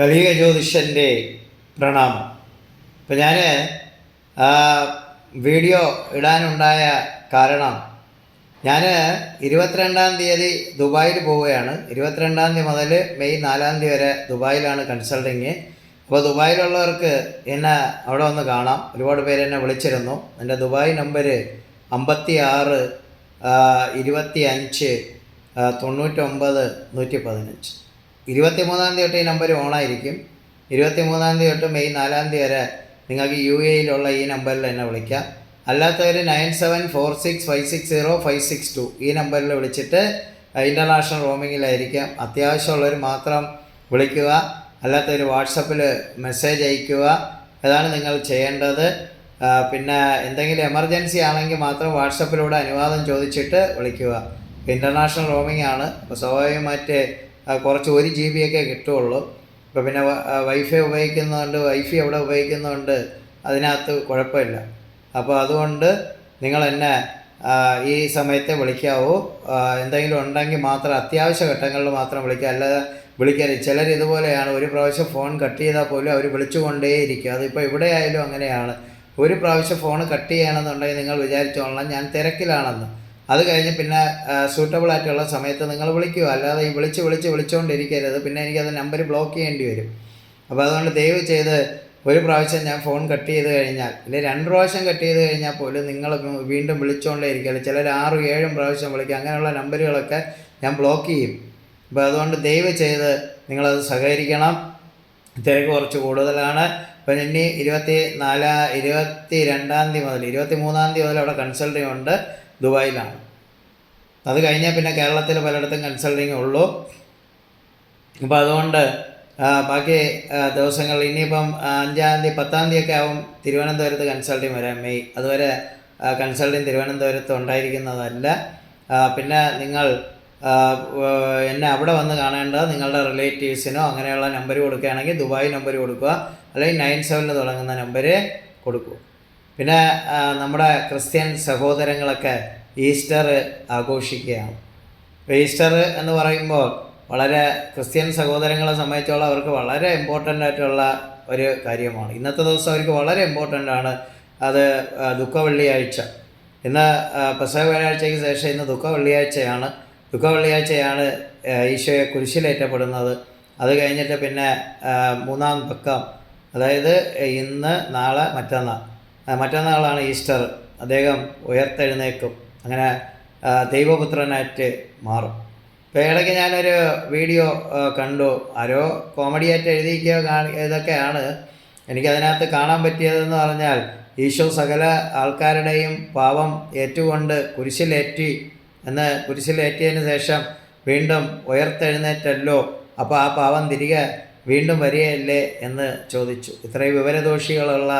കലിക ജ്യോതിഷന്റെ പ്രണാമം. ഇപ്പം ഞാൻ വീഡിയോ ഇടാനുണ്ടായ കാരണം ഞാൻ ഇരുപത്തിരണ്ടാം തീയതി ദുബായിൽ പോവുകയാണ്. ഇരുപത്തിരണ്ടാം തീയതി മുതൽ മെയ് നാലാം തീയതി വരെ ദുബായിലാണ് കൺസൾട്ടിങ്. അപ്പോൾ ദുബായിലുള്ളവർക്ക് എന്നെ അവിടെ വന്ന് കാണാം. ഒരുപാട് പേര് എന്നെ വിളിച്ചിരുന്നു. എന്റെ ദുബായ് നമ്പർ അമ്പത്തി ആറ് ഇരുപത്തി അഞ്ച് തൊണ്ണൂറ്റൊമ്പത് നൂറ്റി പതിനഞ്ച് ഇരുപത്തി മൂന്നാം തീയതി തൊട്ട് ഈ നമ്പർ ഓണായിരിക്കും ഇരുപത്തി മൂന്നാം തീയതി തൊട്ട് മെയ് നാലാം തീയതി വരെ നിങ്ങൾക്ക് യു എയിലുള്ള ഈ നമ്പറിൽ എന്നെ വിളിക്കാം. അല്ലാത്തവർ nine seven four six five six zero five six two ഈ നമ്പറിൽ വിളിച്ചിട്ട് ഇന്റർനാഷണൽ റോമിങ്ങിലായിരിക്കാം അത്യാവശ്യമുള്ളവർ മാത്രം വിളിക്കുക. അല്ലാത്തവർ വാട്സപ്പിൽ മെസ്സേജ് അയക്കുക അതാണ് നിങ്ങൾ ചെയ്യേണ്ടത്. പിന്നെ എന്തെങ്കിലും എമർജൻസി ആണെങ്കിൽ മാത്രം വാട്സപ്പിലൂടെ അനുവാദം ചോദിച്ചിട്ട് വിളിക്കുക. ഇന്റർനാഷണൽ റോമിംഗ് ആണ്. അപ്പോൾ സ്വാഭാവികമായിട്ട് കുറച്ച് ഒരു ജി ബി ഒക്കെ കിട്ടുള്ളൂ ഇപ്പോൾ പിന്നെ വൈഫൈ ഉപയോഗിക്കുന്നതുകൊണ്ട് വൈഫൈ അവിടെ ഉപയോഗിക്കുന്നതുകൊണ്ട് അതിനകത്ത് കുഴപ്പമില്ല. അപ്പോൾ അതുകൊണ്ട് നിങ്ങൾ എന്നെ ഈ സമയത്തെ വിളിക്കാവൂ. എന്തെങ്കിലും ഉണ്ടെങ്കിൽ മാത്രം അത്യാവശ്യ ഘട്ടങ്ങളിൽ മാത്രം വിളിക്കുക. അല്ലാതെ വിളിക്കരുത്. ചിലർ ഇതുപോലെയാണ്. ഒരു പ്രാവശ്യം ഫോൺ കട്ട് ചെയ്താൽ പോലും അവർ വിളിച്ചുകൊണ്ടേയിരിക്കും. അതിപ്പോൾ ഇവിടെ ആയാലും അങ്ങനെയാണ്. ഒരു പ്രാവശ്യം ഫോൺ കട്ട് ചെയ്യണമെന്നുണ്ടെങ്കിൽ നിങ്ങൾ വിചാരിച്ചോളാം ഞാൻ തിരക്കിലാണെന്ന്. അത് കഴിഞ്ഞ് പിന്നെ സൂട്ടബിൾ ആയിട്ടുള്ള സമയത്ത് നിങ്ങൾ വിളിക്കുക. അല്ലാതെ ഈ വിളിച്ച് വിളിച്ച് വിളിച്ചുകൊണ്ടിരിക്കരുത് പിന്നെ എനിക്കത് നമ്പർ ബ്ലോക്ക് ചെയ്യേണ്ടി വരും. അപ്പോൾ അതുകൊണ്ട് ദയവ് ചെയ്ത് ഒരു പ്രാവശ്യം ഞാൻ ഫോൺ കട്ട് ചെയ്ത് കഴിഞ്ഞാൽ ഇല്ലെങ്കിൽ രണ്ട് പ്രാവശ്യം കട്ട് ചെയ്ത് കഴിഞ്ഞാൽ പോലും നിങ്ങൾ വീണ്ടും വിളിച്ചുകൊണ്ടേ ഇരിക്കുകയല്ല ചിലർ ആറും ഏഴും പ്രാവശ്യം വിളിക്കുക അങ്ങനെയുള്ള നമ്പറുകളൊക്കെ ഞാൻ ബ്ലോക്ക് ചെയ്യും. അപ്പോൾ അതുകൊണ്ട് ദയവ് ചെയ്ത് നിങ്ങളത് സഹകരിക്കണം. തിരക്ക് കുറച്ച് കൂടുതലാണ്. അപ്പം ഇനി ഇരുപത്തി നാലാ ഇരുപത്തി രണ്ടാം തീയതി മുതൽ ഇരുപത്തി മൂന്നാം തീയതി മുതൽ അവിടെ കൺസൾട്ടിങ് ഉണ്ട്. ദുബായിലാണ്. അത് കഴിഞ്ഞാൽ പിന്നെ കേരളത്തിൽ പലയിടത്തും കൺസൾട്ടിങ് ഉള്ളൂ. അപ്പോൾ അതുകൊണ്ട് ബാക്കി ദിവസങ്ങൾ ഇനിയിപ്പം അഞ്ചാം തീയതി പത്താം തീയതി ഒക്കെ ആവും തിരുവനന്തപുരത്ത് കൺസൾട്ടിങ് വരാൻ. മെയ് അതുവരെ കൺസൾട്ടിങ് തിരുവനന്തപുരത്ത് ഉണ്ടായിരിക്കുന്നതല്ല. പിന്നെ നിങ്ങൾ എന്നെ അവിടെ വന്ന് കാണേണ്ടത് നിങ്ങളുടെ റിലേറ്റീവ്സിനോ അങ്ങനെയുള്ള നമ്പർ കൊടുക്കുകയാണെങ്കിൽ ദുബായ് നമ്പർ കൊടുക്കുക. അല്ലെങ്കിൽ നയൻ സെവനിൽ തുടങ്ങുന്ന നമ്പർ കൊടുക്കുക. പിന്നെ നമ്മുടെ ക്രിസ്ത്യൻ സഹോദരങ്ങളൊക്കെ ഈസ്റ്റർ ആഘോഷിക്കുകയാണ്. ഈസ്റ്റർ എന്ന് പറയുമ്പോൾ വളരെ ക്രിസ്ത്യൻ സഹോദരങ്ങളെ സംബന്ധിച്ചോളം അവർക്ക് വളരെ ഇമ്പോർട്ടന്റ് ആയിട്ടുള്ള ഒരു കാര്യമാണ്. ഇന്നത്തെ ദിവസം അവർക്ക് വളരെ ഇമ്പോർട്ടന്റ് ആണ് അത് ദുഃഖ വെള്ളിയാഴ്ച ഇന്ന് പ്രസവ വ്യാഴാഴ്ചയ്ക്ക് ശേഷം ഇന്ന് ദുഃഖ വെള്ളിയാഴ്ചയാണ് ദുഃഖ വെള്ളിയാഴ്ചയാണ് ഈശോയെ കുരിശിലേറ്റപ്പെടുന്നത്. അത് കഴിഞ്ഞിട്ട് പിന്നെ മൂന്നാം പക്കം. അതായത് ഇന്ന് നാളെ മറ്റന്നാൾ. മറ്റന്നാളാണ് ഈസ്റ്റർ. അദ്ദേഹം ഉയർത്തെഴുന്നേക്കും അങ്ങനെ ദൈവപുത്രനായിട്ട് മാറും. ഇപ്പോൾ ഇടയ്ക്ക് ഞാനൊരു വീഡിയോ കണ്ടു. ആരോ കോമഡിയായിട്ട് എഴുതിയിരിക്കുക ഇതൊക്കെയാണ് എനിക്കതിനകത്ത് കാണാൻ പറ്റിയതെന്ന് പറഞ്ഞാൽ ഈശോ സകല ആൾക്കാരുടെയും പാവം ഏറ്റുകൊണ്ട് കുരിശിലേറ്റി എന്ന് കുരിശിലേറ്റിയതിന് ശേഷം വീണ്ടും ഉയർത്തെഴുന്നേറ്റല്ലോ. അപ്പോൾ ആ പാവം തിരികെ വീണ്ടും വരികയല്ലേ എന്ന് ചോദിച്ചു. ഇത്രയും വിവരദോഷികളുള്ള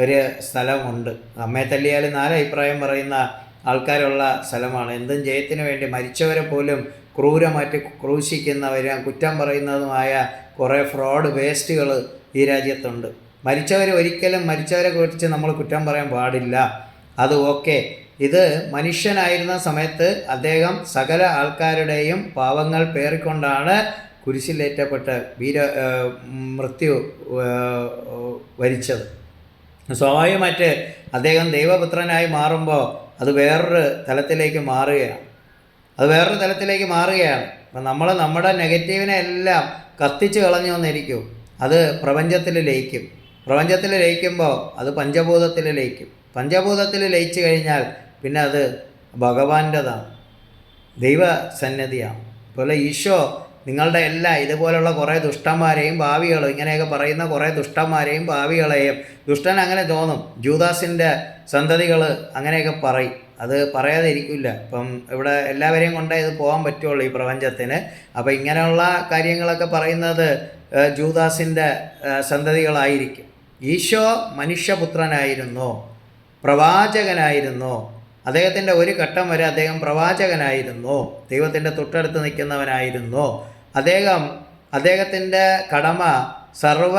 ഒരു സ്ഥലമുണ്ട്. അമ്മയെ തല്ലിയാൽ നാല് അഭിപ്രായം പറയുന്ന ആൾക്കാരുള്ള സ്ഥലമാണ്. എന്തും ജയത്തിന് വേണ്ടി മരിച്ചവരെ പോലും ക്രൂരമായിട്ട് ക്രൂശിക്കുന്നവരും കുറ്റം പറയുന്നതുമായ കുറേ ഫ്രോഡ് വേസ്റ്റുകൾ ഈ രാജ്യത്തുണ്ട്. മരിച്ചവർ ഒരിക്കലും മരിച്ചവരെ കുറിച്ച് നമ്മൾ കുറ്റം പറയാൻ പാടില്ല. അത് ഓക്കെ. ഇത് മനുഷ്യനായിരുന്ന സമയത്ത് അദ്ദേഹം സകല ആൾക്കാരുടെയും പാവങ്ങൾ പേറിക്കൊണ്ടാണ് കുരിശിലേറ്റപ്പെട്ട് വീര മൃത്യു വരിച്ചത്. സ്വാഭാവികമായിട്ട് അദ്ദേഹം ദൈവപുത്രനായി മാറുമ്പോൾ അത് വേറൊരു തലത്തിലേക്ക് മാറുകയാണ്. അത് വേറൊരു തലത്തിലേക്ക് മാറുകയാണ്. അപ്പം നമ്മൾ നമ്മുടെ നെഗറ്റീവിനെ എല്ലാം കത്തിച്ച് കളഞ്ഞു വന്നിരിക്കും. അത് പ്രപഞ്ചത്തിൽ ലയിക്കും. പ്രപഞ്ചത്തിൽ ലയിക്കുമ്പോൾ അത് പഞ്ചഭൂതത്തിൽ ലയിക്കും. പഞ്ചഭൂതത്തിൽ ലയിച്ചു കഴിഞ്ഞാൽ പിന്നെ അത് ഭഗവാന്റേതാണ്. ദൈവസന്നിധിയാണ്. അതുപോലെ ഈശോ നിങ്ങളുടെ എല്ലാ ഇതുപോലുള്ള കുറേ ദുഷ്ടന്മാരെയും ഭാവികളും ഇങ്ങനെയൊക്കെ പറയുന്ന കുറേ ദുഷ്ടന്മാരെയും ഭാവികളെയും ദുഷ്ടൻ അങ്ങനെ തോന്നും. ജൂദാസിന്റെ സന്തതികൾ അങ്ങനെയൊക്കെ പറയും. അത് പറയാതെ ഇരിക്കില്ല ഇപ്പം ഇവിടെ എല്ലാവരെയും കൊണ്ടേ ഇത് പോകാൻ പറ്റുള്ളൂ ഈ പ്രപഞ്ചത്തിന്. അപ്പോൾ ഇങ്ങനെയുള്ള കാര്യങ്ങളൊക്കെ പറയുന്നത് ജൂദാസിന്റെ സന്തതികളായിരിക്കും. ഈശോ മനുഷ്യപുത്രനായിരുന്നോ പ്രവാചകനായിരുന്നു അദ്ദേഹത്തിന്റെ ഒരു ഘട്ടം വരെ അദ്ദേഹം പ്രവാചകനായിരുന്നു? ദൈവത്തിന്റെ തൊട്ടടുത്ത് നിൽക്കുന്നവനായിരുന്നു? അദ്ദേഹം അദ്ദേഹത്തിന്റെ കടമ സർവ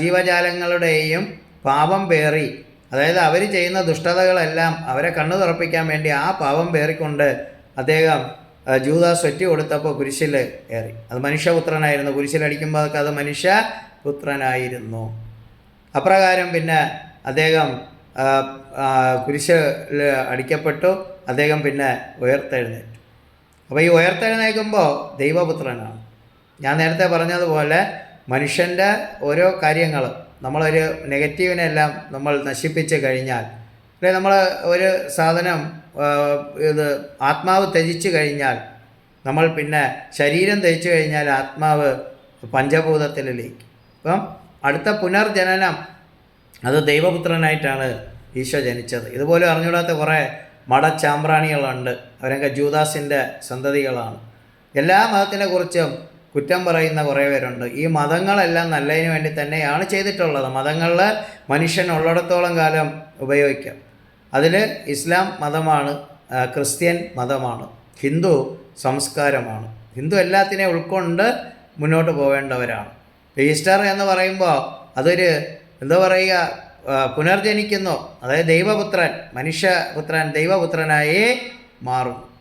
ജീവജാലങ്ങളുടെയും പാപം പേറി അതായത് അവർ ചെയ്യുന്ന ദുഷ്ടതകളെല്ലാം അവരെ കണ്ണു തുറപ്പിക്കാൻ വേണ്ടി ആ പാപം പേറിക്കൊണ്ട് അദ്ദേഹം ജൂതാസ് ഒറ്റ കൊടുത്തപ്പോൾ കുരിശിൽ കയറി അത് മനുഷ്യപുത്രനായിരുന്നു. കുരിശിലടിക്കുമ്പോൾ അത് മനുഷ്യപുത്രനായിരുന്നു. അപ്രകാരം പിന്നെ അദ്ദേഹം ആ, അടിക്കപ്പെട്ടു. അദ്ദേഹം പിന്നെ ഉയർത്തെഴുന്നേറ്റു. അപ്പോൾ ഈ ഉയർത്തെഴുന്നേൽക്കുമ്പോൾ ദൈവപുത്രനാണ്. ഞാൻ നേരത്തെ പറഞ്ഞതുപോലെ മനുഷ്യന്റെ ഓരോ കാര്യങ്ങൾ നമ്മളൊരു നെഗറ്റീവിനെല്ലാം നമ്മൾ നശിപ്പിച്ച് കഴിഞ്ഞാൽ അല്ലെങ്കിൽ നമ്മൾ ഒരു സാധനം ഇത് ആത്മാവ് ത്യജിച്ചു കഴിഞ്ഞാൽ നമ്മൾ പിന്നെ ശരീരം ത്യജിച്ചു കഴിഞ്ഞാൽ ആത്മാവ് പഞ്ചഭൂതത്തിൽ ലയിക്കും അപ്പം അടുത്ത പുനർജനനം അത് ദൈവപുത്രനായിട്ടാണ് ഈശോ ജനിച്ചത്. ഇതുപോലെ അറിഞ്ഞുകൂടാത്ത കുറേ മടച്ചാമ്പ്രാണികളുണ്ട് അവരൊക്കെ ജൂദാസിന്റെ സന്തതികളാണ്. എല്ലാ മതത്തിനെ കുറിച്ചും കുറ്റം പറയുന്ന കുറേ പേരുണ്ട്. ഈ മതങ്ങളെല്ലാം നല്ലതിന് വേണ്ടി തന്നെയാണ് ചെയ്തിട്ടുള്ളത്. മതങ്ങളിൽ മനുഷ്യൻ ഉള്ളിടത്തോളം കാലം ഉപയോഗിക്കാം. അതിൽ ഇസ്ലാം മതമാണ് ക്രിസ്ത്യൻ മതമാണ് ഹിന്ദു സംസ്കാരമാണ്. ഹിന്ദു എല്ലാത്തിനെയും ഉൾക്കൊണ്ട് മുന്നോട്ട് പോവേണ്ടവരാണ്. ഈസ്റ്റർ എന്ന് പറയുമ്പോൾ അതൊരു എന്താ പറയുക? പുനർജനിക്കുന്നു. അതായത് ദൈവപുത്രൻ മനുഷ്യപുത്രൻ ദൈവപുത്രനായേ മാറും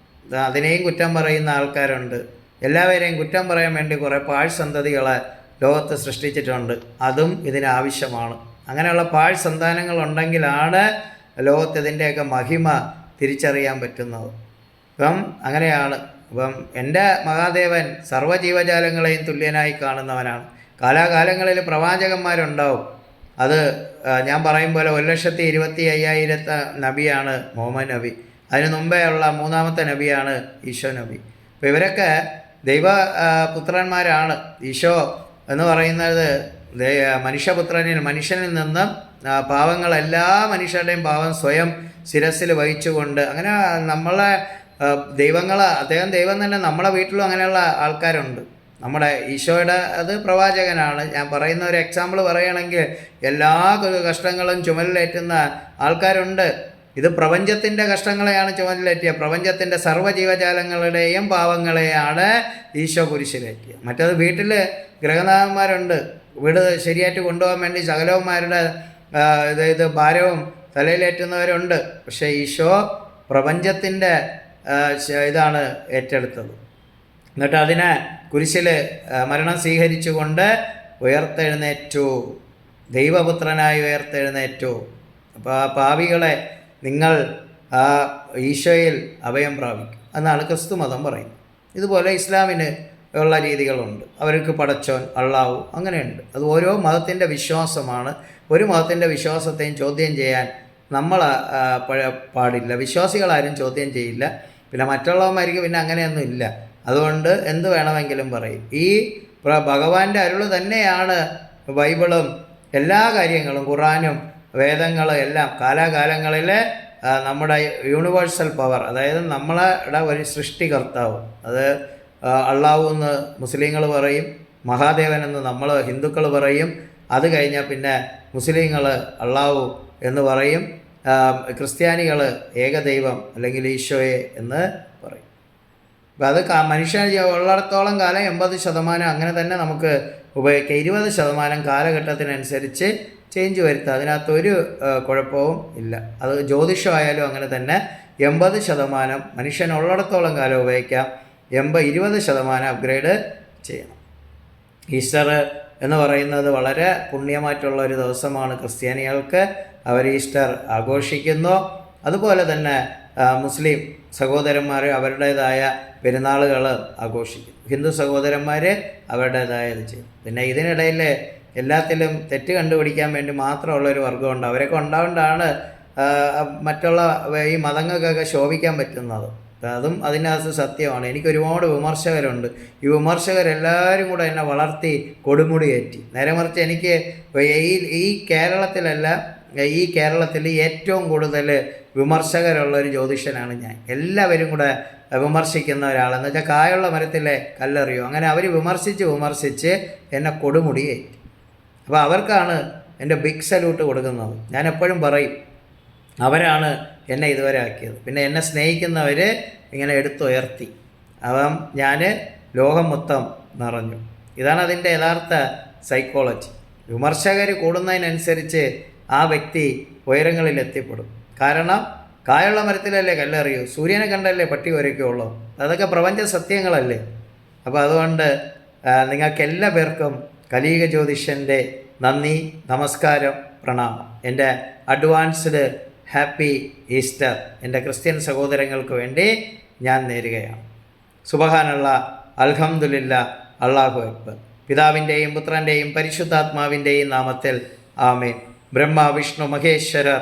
അതിനെയും കുറ്റം പറയുന്ന ആൾക്കാരുണ്ട്. എല്ലാവരെയും കുറ്റം പറയാൻ വേണ്ടി കുറേ പാഴ് സന്തതികളെ ലോകത്ത് സൃഷ്ടിച്ചിട്ടുണ്ട്. അതും ഇതിനാവശ്യമാണ്. അങ്ങനെയുള്ള പാഴ് സന്താനങ്ങൾ ഉണ്ടെങ്കിലാണ് ലോകത്ത് ഇതിന്റെയൊക്കെ മഹിമ തിരിച്ചറിയാൻ പറ്റുന്നത്. അപ്പം അങ്ങനെയാണ്. അപ്പം എന്റെ മഹാദേവൻ സർവജീവജാലങ്ങളെയും തുല്യനായി കാണുന്നവനാണ്. കാലാകാലങ്ങളിൽ പ്രവാചകന്മാരുണ്ടാവും. അത് ഞാൻ പറയും പോലെ ഒരു ലക്ഷത്തി ഇരുപത്തി അയ്യായിരത്തെ നബിയാണ് മുഹമ്മദ് നബി. അതിന് മുമ്പേ ഉള്ള മൂന്നാമത്തെ നബിയാണ് ഈശോ നബി. അപ്പോൾ ഇവരൊക്കെ ദൈവ പുത്രന്മാരാണ്. ഈശോ എന്ന് പറയുന്നത് മനുഷ്യപുത്രനിൽ മനുഷ്യനിൽ നിന്നും പാവങ്ങൾ എല്ലാ മനുഷ്യരുടെയും പാവം സ്വയം ശിരസിൽ വഹിച്ചുകൊണ്ട് അങ്ങനെ നമ്മളെ ദൈവങ്ങൾ അദ്ദേഹം ദൈവം തന്നെ നമ്മളെ വീട്ടിലും അങ്ങനെയുള്ള ആൾക്കാരുണ്ട്. നമ്മുടെ ഈശോയുടെ അത് പ്രവാചകനാണ്. ഞാൻ പറയുന്ന ഒരു എക്സാമ്പിൾ പറയുകയാണെങ്കിൽ എല്ലാ കഷ്ടങ്ങളും ചുമലിലേറ്റുന്ന ആൾക്കാരുണ്ട്. ഇത് പ്രപഞ്ചത്തിന്റെ കഷ്ടങ്ങളെയാണ് ചുമലിലേറ്റിയത്. പ്രപഞ്ചത്തിന്റെ സർവജീവജാലങ്ങളുടെയും പാവങ്ങളെയാണ് ഈശോ കുരിശിലേറ്റിയത്. മറ്റത് വീട്ടിൽ ഗ്രഹനാഥന്മാരുണ്ട് വീട് ശരിയായിട്ട് കൊണ്ടുപോകാൻ വേണ്ടി സകലവന്മാരുടെ അതായത് ഭാരവും തലയിലേറ്റുന്നവരുണ്ട്. പക്ഷേ ഈശോ പ്രപഞ്ചത്തിന്റെ ഇതാണ് ഏറ്റെടുത്തത്. എന്നിട്ട് അതിനെ കുരിശിൽ മരണം സ്വീകരിച്ചുകൊണ്ട് ഉയർത്തെഴുന്നേറ്റു. ദൈവപുത്രനായി ഉയർത്തെഴുന്നേറ്റു. അപ്പോൾ ആ പാവികളെ നിങ്ങൾ ആ ഈശോയിൽ അഭയം പ്രാപിക്കും. എന്നാണ് ക്രിസ്തു മതം പറയുന്നത്. ഇതുപോലെ ഇസ്ലാമിന് ഉള്ള രീതികളുണ്ട്. അവർക്ക് പടച്ചോൻ അള്ളാവു അങ്ങനെയുണ്ട്. അത് ഓരോ മതത്തിന്റെ വിശ്വാസമാണ്. ഒരു മതത്തിന്റെ വിശ്വാസത്തെയും ചോദ്യം ചെയ്യാൻ നമ്മൾ പാടില്ല. വിശ്വാസികളാരും ചോദ്യം ചെയ്യില്ല. പിന്നെ മറ്റുള്ളവന്മാർക്ക് പിന്നെ അങ്ങനെയൊന്നും ഇല്ല. അതുകൊണ്ട് എന്ത് വേണമെങ്കിലും പറയും. ഈ ഭഗവാന്റെ അരുൾ തന്നെയാണ് ബൈബിളും എല്ലാ കാര്യങ്ങളും ഖുറാനും വേദങ്ങളും എല്ലാം കാലാകാലങ്ങളിൽ നമ്മുടെ യൂണിവേഴ്സൽ പവർ അതായത് നമ്മളുടെ ഒരു സൃഷ്ടികർത്താവ്. അത് അള്ളാവു എന്ന് മുസ്ലിങ്ങൾ പറയും മഹാദേവൻ എന്ന് നമ്മൾ ഹിന്ദുക്കൾ പറയും അത് കഴിഞ്ഞാൽ പിന്നെ മുസ്ലിങ്ങൾ അള്ളാവു എന്ന് പറയും ക്രിസ്ത്യാനികൾ ഏകദൈവം അല്ലെങ്കിൽ ഈശോയെ എന്ന് പറയും. അപ്പം അത് മനുഷ്യ ഉള്ളിടത്തോളം കാലം എൺപത് ശതമാനം അങ്ങനെ തന്നെ നമുക്ക് ഉപയോഗിക്കാം. ഇരുപത് ശതമാനം കാലഘട്ടത്തിനനുസരിച്ച് ചേഞ്ച് വരുത്തുക അതിനകത്ത് ഒരു ആ, കുഴപ്പവും ഇല്ല. അത് ജ്യോതിഷമായാലും അങ്ങനെ തന്നെ എൺപത് ശതമാനം മനുഷ്യൻ ഉള്ളിടത്തോളം കാലം ഉപയോഗിക്കാം. എൺപത് ഇരുപത് ശതമാനം അപ്ഗ്രേഡ് ചെയ്യണം. ഈസ്റ്റർ എന്ന് പറയുന്നത് വളരെ പുണ്യമായിട്ടുള്ള ഒരു ദിവസമാണ് ക്രിസ്ത്യാനികൾക്ക്. അവർ ഈസ്റ്റർ ആഘോഷിക്കുന്നു. അതുപോലെ തന്നെ മുസ്ലിം സഹോദരന്മാർ അവരുടേതായ പെരുന്നാളുകൾ ആഘോഷിക്കും. ഹിന്ദു സഹോദരന്മാർ അവരുടേതായ ഇത് ചെയ്യും. പിന്നെ ഇതിനിടയിൽ എല്ലാത്തിലും തെറ്റ് കണ്ടുപിടിക്കാൻ വേണ്ടി മാത്രമുള്ള ഒരു വർഗമുണ്ട് അവരൊക്കെ ഉണ്ടാകൊണ്ടാണ് മറ്റുള്ള ഈ മതങ്ങൾക്കൊക്കെ ശോഭിക്കാൻ പറ്റുന്നത്. അതും അതിനകത്ത് സത്യമാണ്. എനിക്ക് ഒരുപാട് വിമർശകരുണ്ട്. ഈ വിമർശകരെല്ലാവരും കൂടെ എന്നെ വളർത്തി കൊടുമുടി കയറ്റി. നേരെ മറിച്ച് എനിക്ക് ഈ ഈ കേരളത്തിലല്ല ഈ കേരളത്തിൽ ഏറ്റവും കൂടുതൽ വിമർശകരുള്ള ഒരു ജ്യോതിഷനാണ് ഞാൻ. എല്ലാവരും കൂടെ വിമർശിക്കുന്ന ഒരാളെന്ന് വെച്ചാൽ കായുള്ള മരത്തിലെ കല്ലെറിയോ. അങ്ങനെ അവർ വിമർശിച്ച് വിമർശിച്ച് എന്നെ കൊടുമുടി അപ്പോൾ അവർക്കാണ് എന്റെ ബിഗ് സല്യൂട്ട് കൊടുക്കുന്നത്. ഞാൻ എപ്പോഴും പറയും അവരാണ് എന്നെ ഇതുവരെ ആക്കിയത്. പിന്നെ എന്നെ സ്നേഹിക്കുന്നവർ ഇങ്ങനെ എടുത്തുയർത്തി. അപ്പം ഞാൻ ലോകം മൊത്തം നിറഞ്ഞു. ഇതാണ് അതിന്റെ യഥാർത്ഥ സൈക്കോളജി വിമർശകർ കൂടുന്നതിനനുസരിച്ച് ആ വ്യക്തി ഉയരങ്ങളിൽ എത്തിപ്പെടും കാരണം കായുള്ള മരത്തിലല്ലേ കല്ലെറിയൂ? സൂര്യനെ കണ്ടല്ലേ പട്ടി വരയ്ക്കുള്ളൂ അതൊക്കെ പ്രപഞ്ച സത്യങ്ങളല്ലേ. അപ്പോൾ അതുകൊണ്ട് നിങ്ങൾക്ക് എല്ലാ പേർക്കും കലീക ജ്യോതിഷന്റെ നന്ദി നമസ്കാരം പ്രണാമം. എന്റെ അഡ്വാൻസ്ഡ് ഹാപ്പി ഈസ്റ്റർ. എന്റെ ക്രിസ്ത്യൻ സഹോദരങ്ങൾക്ക് വേണ്ടി ഞാൻ നേരുകയാണ്. സുബഹാനുള്ള അൽഹംദുലില്ല അള്ളാഹു അക്ബർ. പിതാവിന്റെയും പുത്രന്റെയും പരിശുദ്ധാത്മാവിന്റെയും നാമത്തിൽ ആമേൻ. ബ്രഹ്മ വിഷ്ണു മഹേശ്വരർ